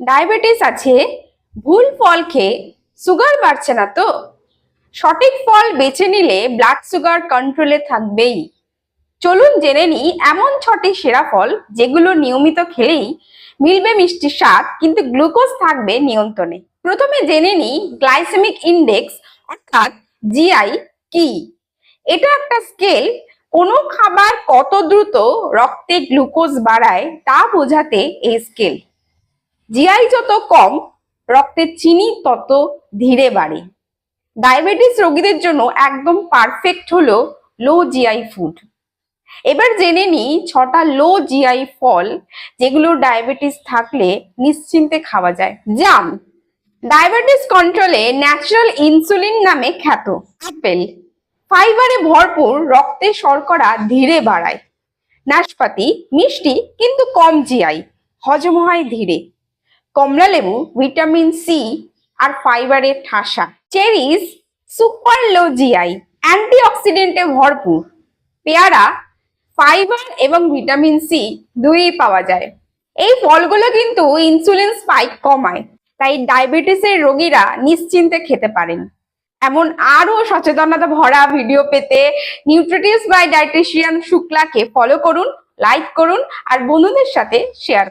Diabetes আছে, ভুল ফল খেয়ে সুগার বাড়ছে না তো? সঠিক ফল বেছে নিলে ব্লাড সুগার কন্ট্রোলে থাকবেই। চলুন জেনে নিই এমন ছটি সেরা ফল যেগুলো নিয়মিত খেলেই মিলবে মিষ্টি স্বাদ, কিন্তু গ্লুকোজ থাকবে নিয়ন্ত্রণে। প্রথমে জেনে নিই গ্লাইসেমিক ইন্ডেক্স অর্থাৎ জিআই কি? এটা একটা স্কেল কোনো খাবার কত দ্রুত রক্তে গ্লুকোজ বাড়ায় তা বোঝাতে এই স্কেল জিআই যত কম, রক্তে চিনি তত ধীরে বাড়ে। ডায়াবেটিস রোগীদের জন্য একদম পারফেক্ট হলো লো জিআই ফুড এবার জেনে নিই ছটা লো জিআই ফল যেগুলো ডায়াবেটিস থাকলে নিশ্চিন্তে খাওয়া যায়। জাম ডায়াবেটিস কন্ট্রোলে ন্যাচারাল ইনসুলিন নামে খ্যাত। আপেল ফাইবারে ভরপুর রক্তে শর্করা ধীরে বাড়ায়। নাশপাতি, মিষ্টি, কিন্তু কম জিআই হজম হয় ধীরে। কমলা লেবু, ভিটামিন সি আর ফাইবারের ঠাসা। চেরিস সুপার লো জিআই, অ্যান্টিঅক্সিডেন্টে ভরপুর। পেয়ারা, ফাইবার এবং ভিটামিন সি দুই পাওয়া যায়। এই ফলগুলো কিন্তু ইনসুলিন স্পাইক কমায়, তাই ডায়াবেটিসের রোগীরা নিশ্চিন্তে খেতে পারেন। এমন আরও সচেতনতা ভরা ভিডিও পেতে নিউট্রিটিভস বাই ডায়েটিশিয়ান শুক্লাকে ফলো করুন লাইক করুন আর বন্ধুদের সাথে শেয়ার